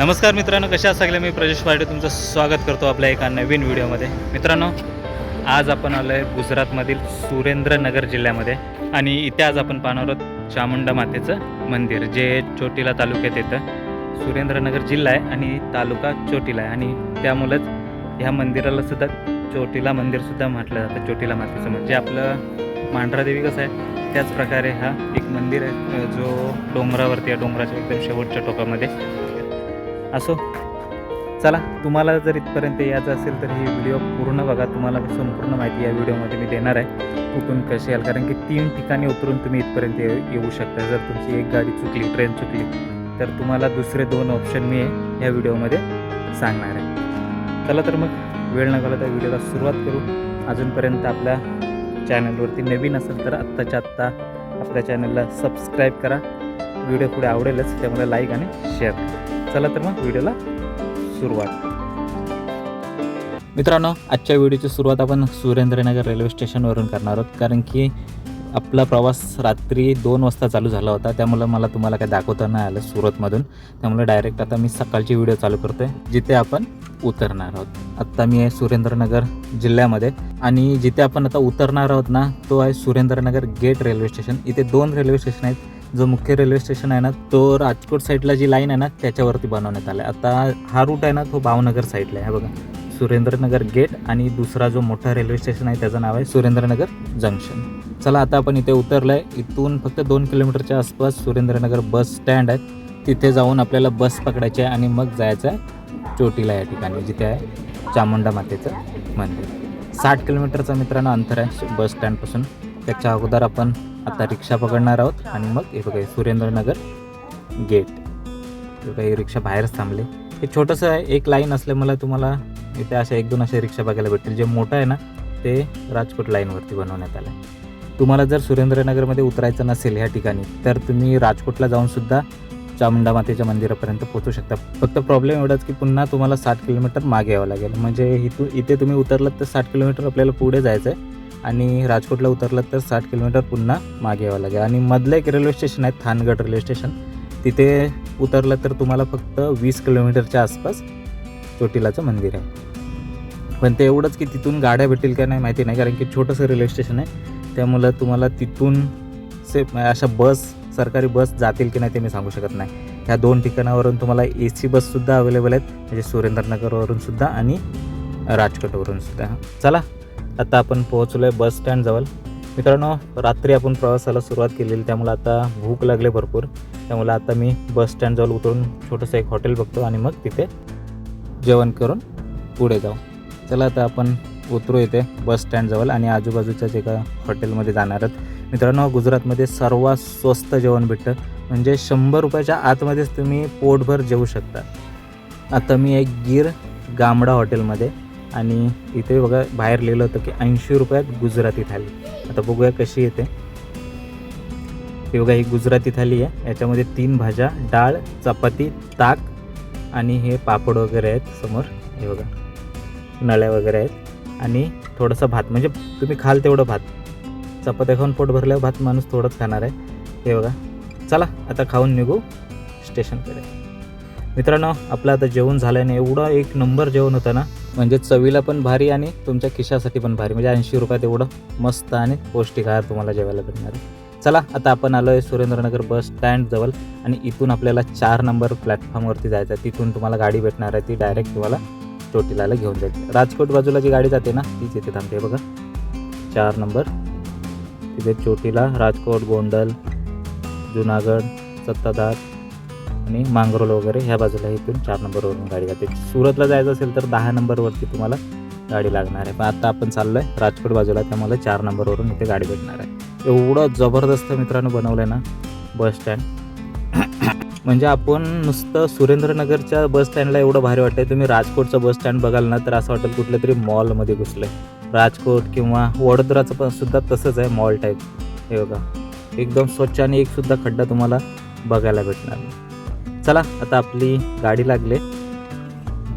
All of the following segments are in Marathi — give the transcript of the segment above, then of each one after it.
नमस्कार मित्रांनो कशा सगळ्या मी प्रजेश पार्टे तुमचं स्वागत करतो आपल्या एका नवीन व्हिडिओमध्ये. मित्रांनो आज आपण आलो आहे गुजरातमधील सुरेंद्रनगर जिल्ह्यामध्ये आणि इथे आज आपण पाहणार आहोत चामुंडा मातेचं मंदिर जे चोटीला तालुक्यात येतं. सुरेंद्रनगर जिल्हा आहे आणि तालुका चोटीला आहे. आणि त्यामुळंच ह्या मंदिराला सुद्धा चोटीला मंदिरसुद्धा म्हटलं जातं चोटीला मातेचं म्हणजे आपलं मांढरादेवी कसं आहे त्याच प्रकारे हा एक मंदिर आहे जो डोंगरावरती आहे डोंगराच्या एकदम शेवटच्या टोकामध्ये. असो. चला तुम्हाला जर इथपर्यंत यायचं असेल तर ही व्हिडिओ पूर्ण बघा. तुम्हाला संपूर्ण माहिती या व्हिडिओमध्ये मी देणार आहे. कुठून कशी याल कारण की तीन ठिकाणी उतरून तुम्ही इथपर्यंत येऊ शकता. जर तुमची एक गाडी चुकली ट्रेन चुकली तर तुम्हाला दुसरे दोन ऑप्शन मी या व्हिडिओमध्ये सांगणार आहे. चला तर मग वेळ न घालवता व्हिडिओला सुरुवात करू. अजूनपर्यंत आपल्या चॅनलवरती नवीन असेल तर आत्ताच्या आत्ता आपल्या चॅनलला सबस्क्राईब करा. व्हिडिओ पुढे आवडेलच त्यामुळे लाईक आणि शेअर करा. चला तर मग व्हिडिओला सुरुवात. मित्रांनो आजच्या व्हिडिओची सुरुवात आपण सुरेंद्रनगर रेल्वे स्टेशनवरून करणार आहोत. कारण की आपला प्रवास रात्री दोन वाजता चालू झाला होता. त्यामुळं मला तुम्हाला काय दाखवता नाही आलं सुरतमधून. त्यामुळे डायरेक्ट आता मी सकाळची व्हिडिओ चालू करतोय जिथे आपण उतरणार आहोत. आत्ता मी आहे सुरेंद्रनगर जिल्ह्यामध्ये आणि जिथे आपण आता उतरणार आहोत ना तो आहे सुरेंद्रनगर गेट रेल्वे स्टेशन. इथे दोन रेल्वे स्टेशन आहेत. जो मुख्य रेल्वे स्टेशन आहे ना तो राजकोट साईडला जी लाईन आहे ना त्याच्यावरती बनवण्यात आला आहे आता हा रूट आहे ना तो भावनगर साईडला आहे. बघा सुरेंद्रनगर गेट आणि दुसरा जो मोठा रेल्वे स्टेशन आहे त्याचं नाव आहे सुरेंद्रनगर जंक्शन चला आता आपण इथे उतरलो आहे इथून फक्त दोन किलोमीटरच्या आसपास सुरेंद्रनगर बस स्टँड आहे. तिथे जाऊन आपल्याला बस पकडायची आहे आणि मग जायचं आहे चोटीला या ठिकाणी जिथे आहे चामुंडा मातेचं मंदिर. साठ किलोमीटरचा मित्रांनो अंतर आहे बस स्टँडपासून त्याच्या अगोदर आपण आता रिक्षा पकडणार आहोत आणि मग हे बघा हे सुरेंद्रनगर गेट हे बघा रिक्षा बाहेरच थांबले. हे छोटंसं आहे एक लाईन असल्यामुळे तुम्हाला इथे अशा एक दोन अशा रिक्षा बघायला भेटतील. जे मोठं आहे ना ते राजकोट लाईनवरती बनवण्यात आलं आहे तुम्हाला जर सुरेंद्रनगरमध्ये उतरायचं नसेल ह्या ठिकाणी तर तुम्ही राजकोटला जाऊनसुद्धा चामुंडा मातेच्या मंदिरापर्यंत पोहोचू शकता. फक्त प्रॉब्लेम एवढाच की पुन्हा तुम्हाला साठ किलोमीटर मागे यावं लागेल. म्हणजे इथून इथे तुम्ही उतरलात तर साठ किलोमीटर आपल्याला पुढे जायचं आहे आणि राजकोटला उतरलात तर साठ किलोमीटर पुन्हा मागे यावं लागेल. आणि मधलं एक रेल्वे स्टेशन आहे थानगड रेल्वे स्टेशन तिथे उतरलं तर तुम्हाला फक्त वीस किलोमीटरच्या आसपास चोटीलाचं मंदिर आहे. पण ते एवढंच की तिथून गाड्या भेटतील का नाही माहिती नाही कारण की छोटंसं रेल्वे स्टेशन आहे. त्यामुळं तुम्हाला तिथून से अशा बस सरकारी बस जातील की नाही ते मी सांगू शकत नाही. ह्या दोन ठिकाणावरून तुम्हाला ए सी बससुद्धा अवेलेबल आहेत. म्हणजे सुरेंद्रनगरवरूनसुद्धा आणि राजकोटवरूनसुद्धा चला आता आपण पोहोचलो आहे बस स्टँडजवळ मित्रांनो रात्री आपण प्रवासाला सुरुवात केलेली त्यामुळे आता भूक लागले भरपूर. त्यामुळे आता मी बस स्टँडजवळ उतरून छोटंसं एक हॉटेल बघतो आणि मग तिथे जेवण करून पुढे जाऊ. चला आता आपण उतरू इथे बस स्टँडजवळ आणि आजूबाजूच्याच एका हॉटेलमध्ये जाणार आहोत. मित्रांनो गुजरातमध्ये सर्वात स्वस्त जेवण भेटतं. म्हणजे शंभर रुपयाच्या आतमध्येच तुम्ही पोटभर जेवू शकता. आता मी एक गिर गामडा हॉटेलमध्ये आणि इथे बघा बाहेर लिहिलं होतं की ऐंशी रुपयात गुजराती थाली. आता बघूया कशी येते. हे बघा ही गुजराती थाली आहे. याच्यामध्ये तीन भाज्या डाळ चपाती ताक आणि हे पापड वगैरे आहेत समोर. हे बघा नळ्या वगैरे आहेत. आणि थोडंसं भात म्हणजे तुम्ही खाल तेवढं भात. चपात्या खाऊन पोट भरल्यावर भात माणूस थोडंच खाणार आहे. हे बघा चला आता खाऊन निघू. स्टेशनकडे मित्रांनो आपलं आता जेवण झालं नाही एवढं एक नंबर जेवण होतं ना म्हणजे चवीला पण भारी आणि तुमच्या खिशासाठी पण भारी. म्हणजे ऐंशी रुपयात एवढं मस्त आणि पौष्टिक आहार तुम्हाला जेवायला भेटणार आहे. चला आता आपण आलो आहे सुरेंद्रनगर बस स्टँडजवळ आणि इथून आपल्याला चार नंबर प्लॅटफॉर्मवरती जायचं आहे. तिथून तुम्हाला गाडी भेटणार आहे. ती डायरेक्ट तुम्हाला चोटीलाला घेऊन जाईल. राजकोट बाजूला जी गाडी जाते ना तीच इथे थांबते बघा. चार नंबर. तिथे चोटीला राजकोट गोंडल जुनागड सत्ताधार आणि मांगरोल वगैरे ह्या बाजूला इथून चार नंबरवरून गाडी जाते. सुरतला जायचं असेल तर दहा नंबरवरती तुम्हाला गाडी लागणार आहे. पण आता आपण चाललो आहे राजकोट बाजूला त्यामुळे चार नंबरवरून इथे गाडी भेटणार आहे. एवढं जबरदस्त मित्रांनो बनवलं आहे ना बस स्टँड. म्हणजे आपण नुसतं सुरेंद्रनगरच्या बस स्टँडला एवढं भारी वाटतंय. तुम्ही राजकोटचं बस स्टँड बघाल ना तर असं वाटेल कुठल्या तरी मॉलमध्ये घुसलं आहे राजकोट किंवा वडोदराचं पण सुद्धा तसंच आहे मॉल टाईप. हे बघा. एकदम स्वच्छ आणि एक सुद्धा खड्डा तुम्हाला बघायला भेटणार नाही. चला आता आपली गाडी लागले.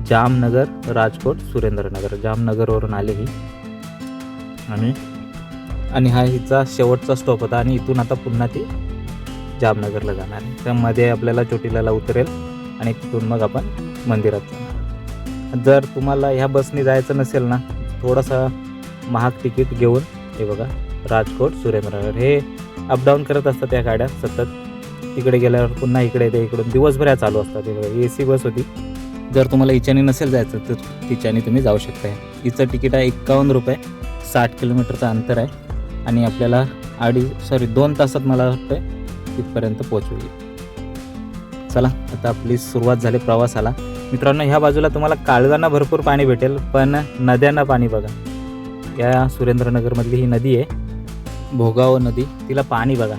जामनगर राजकोट सुरेंद्रनगर. जामनगरवरून आले ही. आणि आणि हा हिचा शेवटचा स्टॉप होता आणि इथून आता पुन्हा ती जामनगरला जाणार आहे. त्यामध्ये आपल्याला चोटीलाला उतरेल आणि तिथून मग आपण मंदिरात जाणार जर तुम्हाला ह्या बसने जायचं नसेल ना थोडासा महाग तिकीट घेऊन हे बघा राजकोट सुरेंद्रनगर. हे अपडाऊन करत असतात या गाड्या सतत. तिकडे गेल्यावर पुन्हा इकडे येते इकडून. दिवसभर या चालू असतात ए सी बस होती. जर तुम्हाला इच्छाने नसेल जायचं तर तिच्याने तुम्ही जाऊ शकता. हिचं तिकीट आहे एक्कावन्न रुपये. साठ किलोमीटरचं अंतर आहे. आणि आपल्याला अडीच सॉरी दोन तासात मला वाटतं तिथपर्यंत पोचवेल चला आता आपली सुरुवात झाली प्रवासाला. मित्रांनो ह्या बाजूला तुम्हाला काळजांना भरपूर पाणी भेटेल पण नद्यांना पाणी बघा. या सुरेंद्रनगरमधली ही नदी आहे. भोगाव नदी तिला पाणी बघा.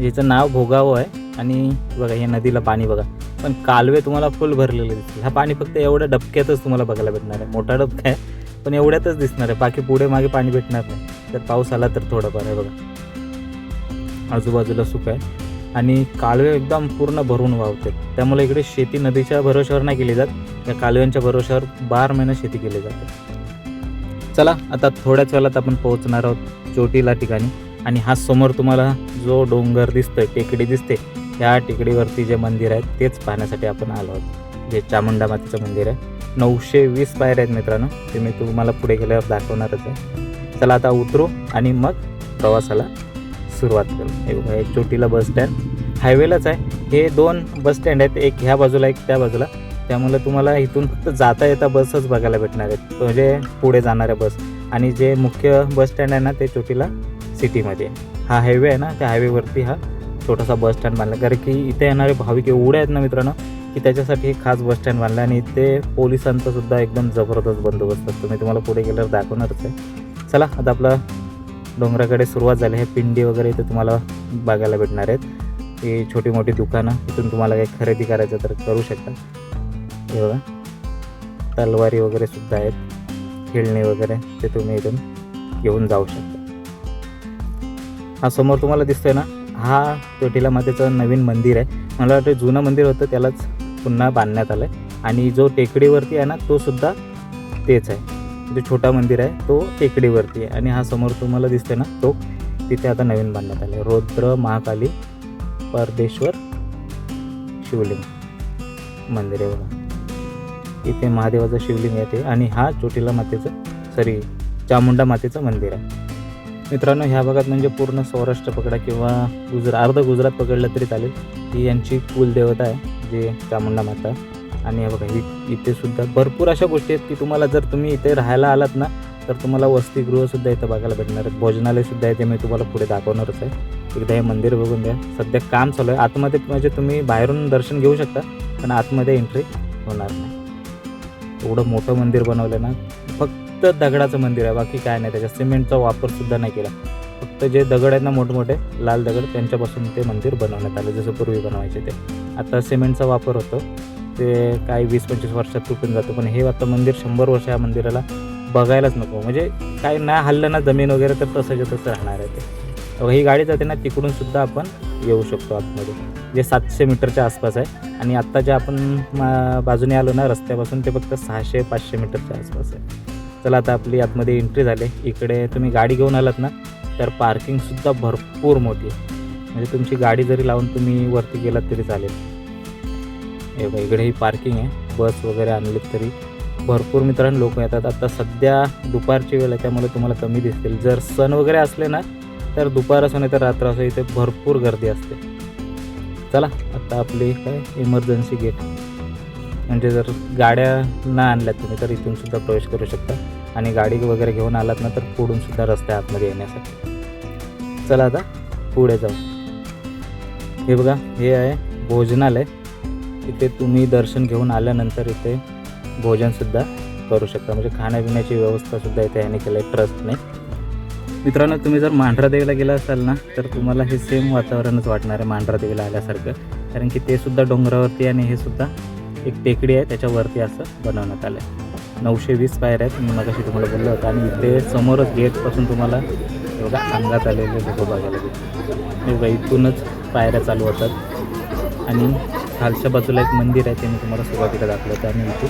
हिचं नाव भोगाव आहे आणि बघा या नदीला पाणी बघा. पण कालवे तुम्हाला फुल भरलेले दिसतील. हा पाणी फक्त एवढ्या डबक्यातच तुम्हाला बघायला भेटणार आहे. मोठा डबका आहे पण एवढ्यातच दिसणार आहे. बाकी पुढे मागे पाणी भेटणार नाही. तर पाऊस आला तर थोडंफार आहे बघा. आजूबाजूला सुख आहे. आणि कालवे एकदम पूर्ण भरून वाहते. त्यामुळे इकडे शेती नदीच्या भरोश्यावर नाही केली जात. या कालव्यांच्या भरोश्यावर बार महिने शेती केली जाते. चला आता थोड्याच वेळात आपण पोहोचणार आहोत. चोटीला ठिकाणी. आणि हा समोर तुम्हाला जो डोंगर दिसतोय टेकडी दिसते ह्या टेकडीवरती जे मंदिर आहे तेच पाहण्यासाठी आपण आलो आहोत. जे चामुंडा मातेचं मंदिर आहे. नऊशे वीस पायऱ्या आहेत मित्रांनो. ते मी तुम्हाला पुढे गेल्यावर दाखवणारच आहे. चला आता उतरू आणि मग प्रवासाला सुरुवात करू. हे बघा एक चोटीला बस स्टँड. हायवेलाच आहे. हे दोन बस स्टँड आहेत. एक ह्या बाजूला एक त्या बाजूला. त्यामुळे तुम्हाला इथून फक्त जाता येता बसच बघायला भेटणार आहेत. म्हणजे पुढे जाणाऱ्या बस. आणि जे मुख्य बस स्टँड आहे ना ते चोटीला सिटीमध्ये. हा हायवे आहे ना त्या हायवेवरती हा छोटासा बस स्टँड बांधला. कारण की इथे येणारे भाविक एवढे आहेत ना मित्रांनो की त्याच्यासाठी एक खास बस स्टँड बांधला. आणि इथे पोलिसांचा सुद्धा एकदम जबरदस्त बंदोबस्त असतो. मी तुम्हाला पुढे गेल्यावर दाखवणारच आहे. चला आता आपला डोंगराकडे सुरुवात झाली. आहे पिंडी वगैरे इथे तुम्हाला बघायला भेटणार आहेत. ही छोटी मोठी दुकानं इथून तुम्हाला काही खरेदी करायचं तर करू शकता. हे बघा. तलवारी वगैरे सुद्धा आहेत. खेळणी वगैरे ते तुम्ही इथून घेऊन जाऊ शकता. हा समोर तुम्हाला दिसतोय ना हा चोटीला मातेचं नवीन मंदिर आहे. मला वाटतं जुनं मंदिर होतं त्यालाच पुन्हा बांधण्यात आलं आहे आणि जो टेकडीवरती आहे ना तो सुद्धा तेच आहे. जो छोटा मंदिर आहे तो टेकडीवरती आहे. आणि हा समोर तुम्हाला दिसतोय ना तो तिथे आता नवीन बांधण्यात आला आहे रौद्र महाकाली परदेश्वर शिवलिंग मंदिर आहे बघा. इथे महादेवाचं शिवलिंग आहे ते. आणि हा चोटीला मातेचं सॉरी चामुंडा मातेचं मंदिर आहे. मित्रांनो ह्या भागात म्हणजे पूर्ण सौराष्ट्र पकडा किंवा गुजरात अर्ध गुजरात पकडलं तरी चालेल. ही यांची कुलदेवता आहे जे चामुंडा माता. आणि हे बघा ही इथे सुद्धा भरपूर अशा गोष्टी आहेत की तुम्हाला जर तुम्ही इथे राहायला आलात ना तर तुम्हाला वसतिगृहसुद्धा इथं बघायला भेटणार आहेत. भोजनालयसुद्धा आहे ते मी तुम्हाला पुढे दाखवणारच आहे. एकदा हे मंदिर बघून द्या सध्या काम चालू आहे. आतमध्ये म्हणजे तुम्ही बाहेरून दर्शन घेऊ शकता पण आतमध्ये एंट्री होणार नाही. एवढं मोठं मंदिर बनवलं ना फक्त दगडाचं मंदिर आहे बाकी काय नाही. त्याच्यात सिमेंटचा वापर सुद्धा नाही केला. फक्त जे दगड आहेत ना मोठमोठे लाल दगड त्यांच्यापासून ते मंदिर बनवण्यात आलं जसं पूर्वी बनवायचे ते. आता सिमेंटचा वापर होतो. ते काही वीस पंचवीस वर्षात तुटून जातं. पण हे आता मंदिर शंभर वर्ष या मंदिराला बघायलाच नको. म्हणजे काय नाही हल्लं ना जमीन वगैरे तर तसंच्या तसं राहणार आहे ते. तेव्हा ही गाडी जाते ना तिकडून सुद्धा आपण येऊ शकतो आतमध्ये. जे सातशे मीटरच्या आसपास आहे. आणि आत्ता जे आपण मा- बाजूने आलो ना रस्त्यापासून ते फक्त सहाशे पाचशे मीटरच्या आसपास आहे. चला आता आपली आतमध्ये एंट्री झाली. इकडे तुम्ही गाडी घेऊन आलात ना तर पार्किंगसुद्धा भरपूर मोठी आहे. म्हणजे तुमची गाडी जरी लावून तुम्ही वरती गेलात तरी चालेल. हे बघा इकडे ही पार्किंग आहे. बस वगैरे आणलीत तरी भरपूर मित्रांनो लोक येतात. आता सध्या दुपारची वेळ आहे त्यामुळे तुम्हाला कमी दिसतील. जर सण वगैरे असले ना तर दुपार असो नाही तर रात्र असो इथे भरपूर गर्दी असते. चला आता आपली काय इमर्जन्सी गेट म्हणजे जर गाड्या न आणल्यात तुम्ही तर इथून सुद्धा प्रवेश करू शकता. आणि गाडी वगैरे घेऊन आलात ना तर पुढून सुद्धा रस्ते आतमध्ये येण्यासाठी. चला आता पुढे जाऊ. हे बघा हे आहे भोजनालय. इथे तुम्ही दर्शन घेऊन आल्यानंतर इथे भोजनसुद्धा करू शकता. म्हणजे खाण्यापिण्याची व्यवस्थासुद्धा इथे याने केलं आहे ट्रस्टने मित्रांनो तुम्ही जर मांढरा देवीला गेला असाल ना तर तुम्हाला हे सेम वातावरणच वाटणार आहे मांढरादेवीला आल्यासारखं. कारण की ते सुद्धा डोंगरावरती आणि हे सुद्धा एक टेकडी आहे त्याच्यावरती असं बनवण्यात आलं आहे नऊशे वीस पायऱ्या आहेत मी मगाशी तुम्हाला बोललो होतं. आणि इथे समोरच गेटपासून तुम्हाला एवढा अंगात आलेले लोक बघायला भेटतील एवढा इथूनच पायऱ्या चालू होतात. आणि खालच्या बाजूला एक मंदिर आहे ते मी तुम्हाला सुरुवातीला दाखवलं होतं आणि इथे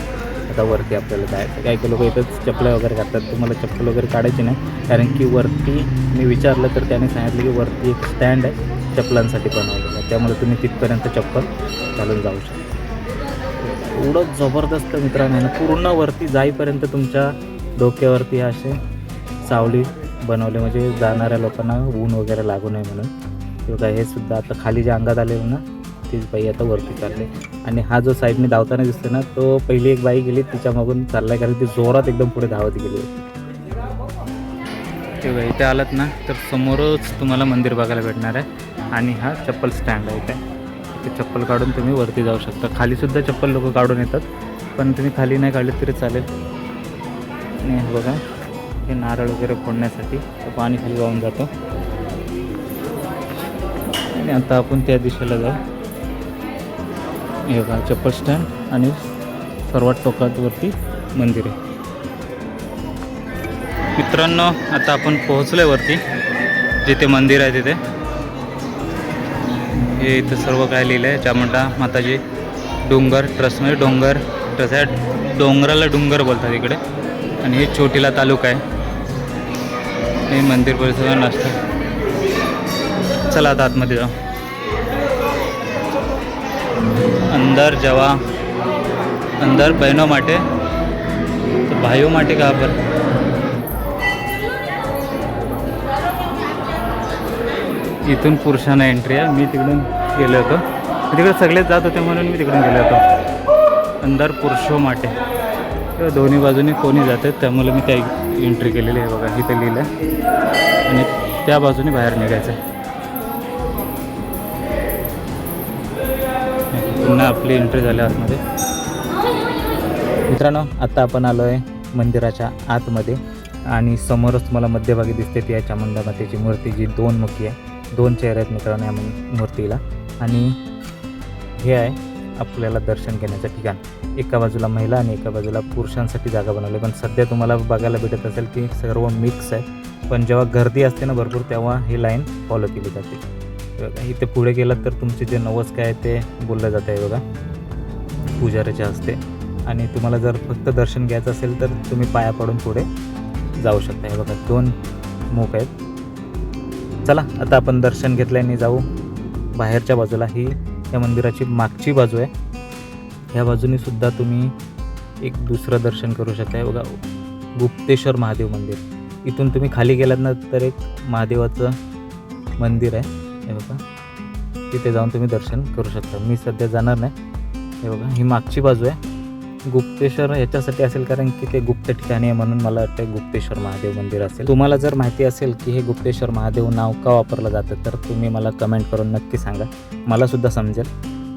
आता वरती आपल्याला जायचं. काही काही लोक इथंच चपल्या वगैरे घालतात. तुम्हाला चप्पल वगैरे काढायची नाही. कारण की वरती मी विचारलं तर त्याने सांगितलं की वरती एक स्टँड आहे चप्पलांसाठी बनवलेलं आहे. त्यामुळे तुम्ही तिथपर्यंत चप्पल घालून जाऊ शकता. एवढं जबरदस्त मित्रांनो ना पूर्ण वरती जाईपर्यंत तुमच्या डोक्यावरती असे सावली बनवले. म्हणजे जाणाऱ्या लोकांना ऊन वगैरे लागू नये म्हणून. किंवा हे सुद्धा आता खाली जे अंगात आले ना तीच बाई आता वरती चालले. आणि हा जो साईडने धावताना दिसतो ना तो पहिली एक बाई गेली तिच्या मागून चाललाय कारण ती जोरात एकदम पुढे धावत गेली होती. इथे आलात ना तर समोरच तुम्हाला मंदिर बघायला भेटणार आहे. आणि हा चप्पल स्टँड आहे इथे. ते चप्पल काढून तुम्ही वरती जाऊ शकता. खालीसुद्धा चप्पल लोक काढून येतात पण तुम्ही खाली नाही काढले तरी चालेल. आणि हे बघा हे नारळ वगैरे फोडण्यासाठी तर पाणी खाली वाहून जातं. आणि आता आपण त्या दिशेला जाऊ. हे बघा चप्पल स्टँड आणि सर्वात टोकावरती मंदिर आहे. मित्रांनो आता आपण पोहोचलो आहे वरती जिथे मंदिर आहे तिथे. हे इथं सर्व काय लिहिलं आहे चामुंडा माताजी डोंगर ट्रस्टमध्ये म्हणजे डोंगर ट्रस्ट आहे डोंगराला डोंगर बोलतात इकडे. आणि हे छोटीला तालुका आहे. हे मंदिर परिसर नसतं चला आता आतमध्ये जाऊ. अंदर जवा. अंदर बहिनो माटे. भाईओ माटे का पर इथून पुरुषांना एंट्री आहे. मी तिकडून गेलो होतो. तिकडे सगळेच जात होते म्हणून मी तिकडून गेलो होतो. अंदर पुरुषो माटे. किंवा दोन्ही बाजूने कोणी जातात त्यामुळे मी त्या एंट्री केलेली आहे बघा इथे लिहिलं आहे आणि त्या बाजूने बाहेर निघायचं. आहे पुन्हा आपली एंट्री झाली आतमध्ये. मित्रांनो आत्ता आपण आलो आहे मंदिराच्या आतमध्ये. आणि समोरच तुम्हाला मध्यभागी दिसते ती आहे चामुंडा मातेची मूर्ती जी दोन मुखी आहे. दोन चेहरे आहेत मित्रांनो या मूर्तीला. आणि हे आहे आपल्याला दर्शन घेण्याचं ठिकाण. एका बाजूला महिला आणि एका बाजूला पुरुषांसाठी जागा बनवली. पण सध्या तुम्हाला बघायला भेटत असेल की सर्व मिक्स आहे. पण जेव्हा गर्दी असते ना भरपूर तेव्हा ही लाईन फॉलो केली जाते. इथे पुढे गेलात तर तुमचे जे नवस काय ते बोललं जातं आहे बघा. पुजाऱ्याच्या हस्ते. आणि तुम्हाला जर फक्त दर्शन घ्यायचं असेल तर तुम्ही पाया पडून पुढे जाऊ शकता. हे बघा दोन मोक आहेत. चला आता आपण दर्शन घेतल्याने जाऊ. बाहेरच्या बाजूला ही या मंदिराची मागची बाजू आहे. ह्या बाजूनी सुद्धा तुम्ही एक दुसरं दर्शन करू शकता बघा गुप्तेश्वर महादेव मंदिर. इथून तुम्ही खाली गेलात ना तर एक महादेवाचं मंदिर आहे. हे बघा तिथे जाऊन तुम्ही दर्शन करू शकता. मी सध्या जाणार नाही. हे बघा ही मागची बाजू आहे. गुप्तेश्वर याच्यासाठी असेल कारण की ते गुप्त ठिकाणी आहे म्हणून मला वाटतं गुप्तेश्वर महादेव मंदिर असेल. तुम्हाला जर माहिती असेल की हे गुप्तेश्वर महादेव नाव का वापरलं जातं तर तुम्ही मला कमेंट करून नक्की सांगा. मला सुद्धा समजेल.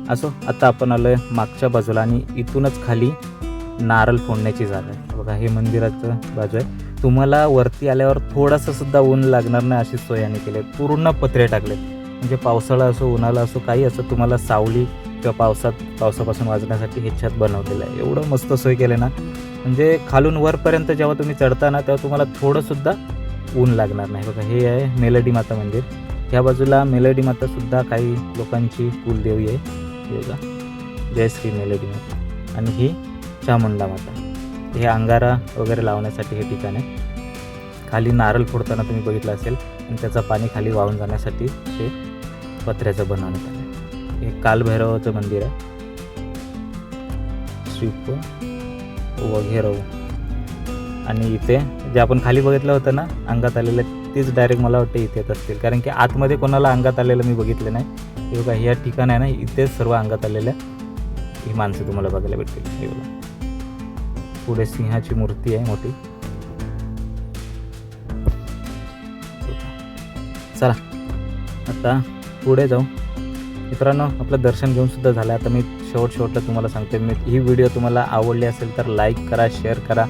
असो आता आपण आलो आहे मागच्या बाजूला आणि इथूनच खाली नारळ फोडण्याची जागा आहे. बघा हे मंदिराचं बाजू आहे. तुम्हाला वरती आल्यावर थोडंसं सुद्धा ऊन लागणार नाही अशी सोय यांनी केली आहे. पूर्ण पत्रे टाकले म्हणजे पावसाळा असो उन्हाळा असो काही असो तुम्हाला सावली किंवा पावसात पावसापासून वाजण्यासाठी हे छत बनवलेलं आहे. एवढं मस्त सोय केलं ना. म्हणजे खालून वरपर्यंत जेव्हा तुम्ही चढता ना तेव्हा तुम्हाला थोडंसुद्धा ऊन लागणार नाही. बघा हे आहे मेलडी माता मंदिर. ह्या बाजूला मेलडी मातासुद्धा काही लोकांची कुलदेवी आहे. बघा जय श्री मेलडी माता. आणि ही चामुंडा माता. हे अंगारा वगैरे लावण्यासाठी हे ठिकाण आहे. खाली नारळ फोडताना तुम्ही बघितलं असेल. आणि त्याचं पाणी खाली वाहून जाण्यासाठी ते पत्र्याचं बनवण्यात आलं. हे कालभैरवाचं मंदिर आहे. श्रीप वगैरे आणि इथे जे आपण खाली बघितलं होतं ना अंगात आलेलं तेच डायरेक्ट मला वाटतं इथे येत असतील. कारण की आतमध्ये कोणाला अंगात आलेलं मी बघितलं नाही. हे बघा ह्या ठिकाण आहे ना इथेच सर्व अंगात आलेल्या ही माणसं तुम्हाला बघायला भेटतील. हे बघा. पुढे सिंहाची मूर्ती आहे मोठी. चला. आता पुढे जाऊ. मित्रांनो आपलं दर्शन घेऊन सुद्धा झालं. आता मी शेवट शेवटला तुम्हाला सांगते मी ही व्हिडिओ तुम्हाला आवडली असेल तर लाईक करा शेअर करा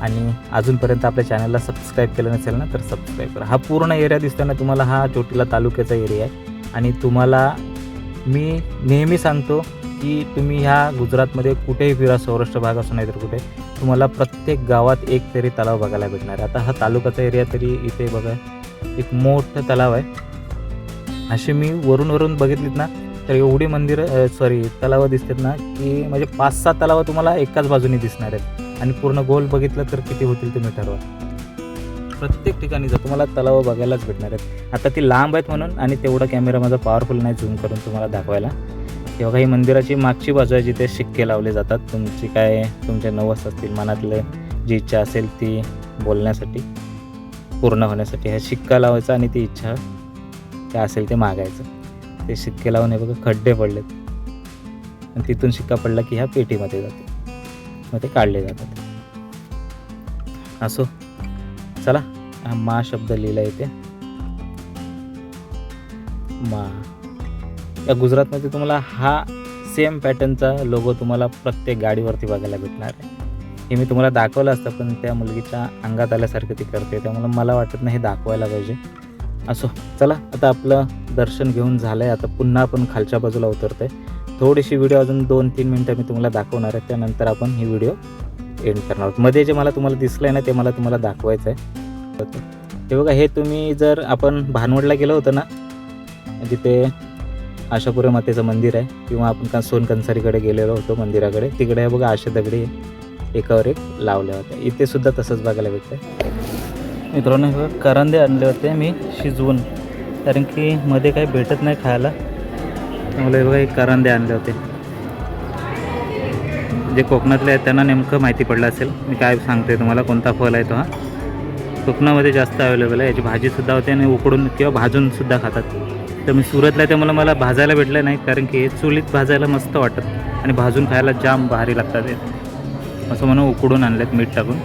आणि अजूनपर्यंत आपल्या चॅनलला सबस्क्राईब केलं नसेल ना तर सबस्क्राईब करा. हा पूर्ण एरिया दिसतो ना तुम्हाला हा चोटीला तालुक्याचा एरिया आहे. आणि तुम्हाला मी नेहमी सांगतो की तुम्ही ह्या गुजरातमध्ये कुठेही फिरा सौराष्ट्र भाग असो नाही तर कुठे तुम्हाला प्रत्येक गावात एक तरी तलाव बघायला भेटणार आहे. आता हा तालुक्याचा एरिया तरी इथे बघा एक मोठं तलाव आहे. असे मी वरून वरून बघितलीत ना तर एवढी मंदिरं सॉरी तलावं दिसतात ना की म्हणजे पाच सहा तलावं तुम्हाला एकाच बाजूने दिसणार आहेत. आणि पूर्ण गोल बघितलं तर किती होतील तुम्ही ठरवा प्रत्येक ठिकाणी जर तुम्हाला तलावं बघायलाच भेटणार आहेत. आता ती लांब आहेत म्हणून आणि तेवढा कॅमेरा माझा पॉवरफुल नाही झूम करून तुम्हाला दाखवायला. तेव्हा काही मंदिराची मागची बाजू आहे जिथे शिक्के लावले जातात. तुमची काय तुमचे नवस असतील मनातले जी इच्छा असेल ती बोलण्यासाठी पूर्ण होण्यासाठी हा शिक्का लावायचा आणि ती इच्छा काय असेल ते मागायचं. ते शिक्के लावून हे बघा खड्डे पडलेत. आणि तिथून शिक्का पडला की ह्या पेटीमध्ये जातो. मग ते काढले जातात. असो. चला हा मा शब्द लिहिला येते मा. या गुजरातमध्ये तुम्हाला हा सेम पॅटर्नचा लोगो तुम्हाला प्रत्येक गाडीवरती बघायला भेटणार आहे. हे मी तुम्हाला दाखवलं असतं पण त्या मुलगीच्या अंगात आल्यासारखं ती करते. त्यामुळे मला वाटत नाही हे दाखवायला पाहिजे. असो. चला आता आपलं दर्शन घेऊन झालं आहे आता पुन्हा आपण खालच्या बाजूला उतरतोय. थोडीशी व्हिडिओ अजून दोन तीन मिनटं मी तुम्हाला दाखवणार आहे. त्यानंतर आपण ही व्हिडिओ एंड करणार आहोत. मध्ये जे मला तुम्हाला दिसलं आहे ना ते मला तुम्हाला दाखवायचं आहे हे बघा हे तुम्ही जर आपण भानवडला गेलो होतो ना जिथे आशापुरे मातेचं मंदिर आहे किंवा आपण का सोन कंसारीकडे गेलेलो होतो मंदिराकडे तिकडे हे बघा आशा दगडी एकावर एक लावल्या होत्या. इथे सुद्धा तसंच बघायला भेटतं मित्रांनो हे करंदे आणले होते मी शिजवून. कारण की मध्ये काही भेटत नाही खायला. त्यामुळे बघा हे करंदे आणले होते. जे कोकणातले आहेत त्यांना नेमकं माहिती पडलं असेल. मी काय सांगते तुम्हाला कोणता फल आहे तो हा. कोकणामध्ये जास्त अवेलेबल आहे. याची भाजीसुद्धा होते आणि उकडून किंवा भाजूनसुद्धा खातात. तर मी सुरतला आहे त्यामुळे मला भाजायला भेटलं नाही. कारण की हे चुलीत भाजायला मस्त वाटत. आणि भाजून खायला जाम भारी लागतात असं म्हणून उकडून आणलेत मीठ टाकून.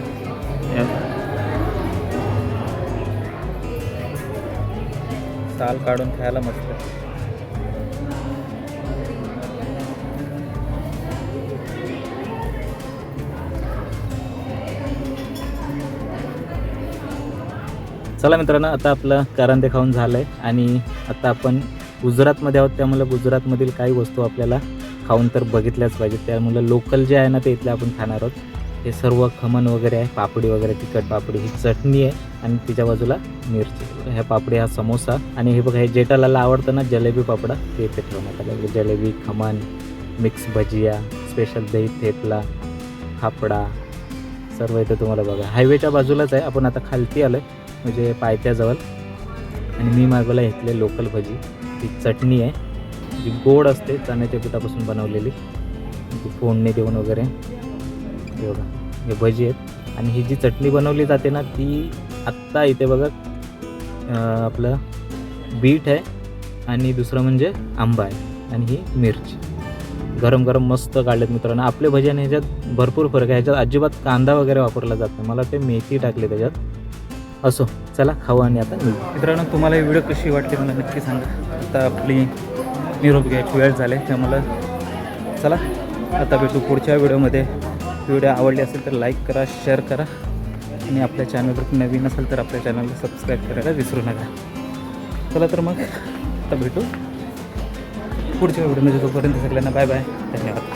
साल काढून खायला मस्त. चला मित्रांनो आता आपलं करंदे खाऊन झालं आहे आणि आता आपण गुजरातमध्ये आहोत. त्यामुळे गुजरातमधील काही वस्तू आपल्याला खाऊन तर बघितल्याच पाहिजेत. त्यामुळे लोकल जे आहे ना ते इथले आपण खाणार आहोत. हे सर्व खमण वगैरे आहे पापडी वगैरे तिखट पापडी ही चटणी आहे आणि तिच्या बाजूला मिरची. ह्या पापडी हा समोसा आणि हे बघा हे जेठालाला आवडतं ना जलेबी पापडा ते इथे ठेवण्यात आलं. जलेबी खमण मिक्स भजिया स्पेशल दही थेपला फापडा सर्व इथं तुम्हाला बघा. हायवेच्या बाजूलाच आहे आपण आता खालती आलो आहे म्हणजे पायथ्याजवळ. आणि मी मागवला घेतले लोकल भजी. ती चटणी आहे जी गोड असते चण्याच्या पिठापासून बनवलेली. ती फोडणी देऊन वगैरे. हे बघा हे भजी आहेत. आणि ही जी चटणी बनवली जाते ना ती आत्ता इथे बघा आपलं बीट आहे आणि दुसरं म्हणजे आंबा आहे आणि ही मिरची. गरम गरम मस्त काढलेत मित्रांनो. आपले भजी आणि ह्याच्यात भरपूर फरक आहे. ह्याच्यात अजिबात कांदा वगैरे वापरला जात नाही. मला ते मेथी टाकली त्याच्यात. असो चला खाऊ आणि आता मित्रांनो तुम्हाला ही व्हिडिओ कशी वाटली मला नक्की सांगा. आता आपली निरोप घ्यायची वेळ झाले त्यामुळं चला आता भेटू पुढच्या व्हिडिओमध्ये. व्हिडिओ आवडली असेल तर लाईक करा शेअर करा. आणि आपल्या चॅनलवर नवीन असेल तर आपल्या चॅनलला सबस्क्राईब करायला विसरू नका. चला तर मग आता भेटू. पुढच्या व्हिडिओमध्ये तोपर्यंत सगळ्यांना बाय बाय. धन्यवाद.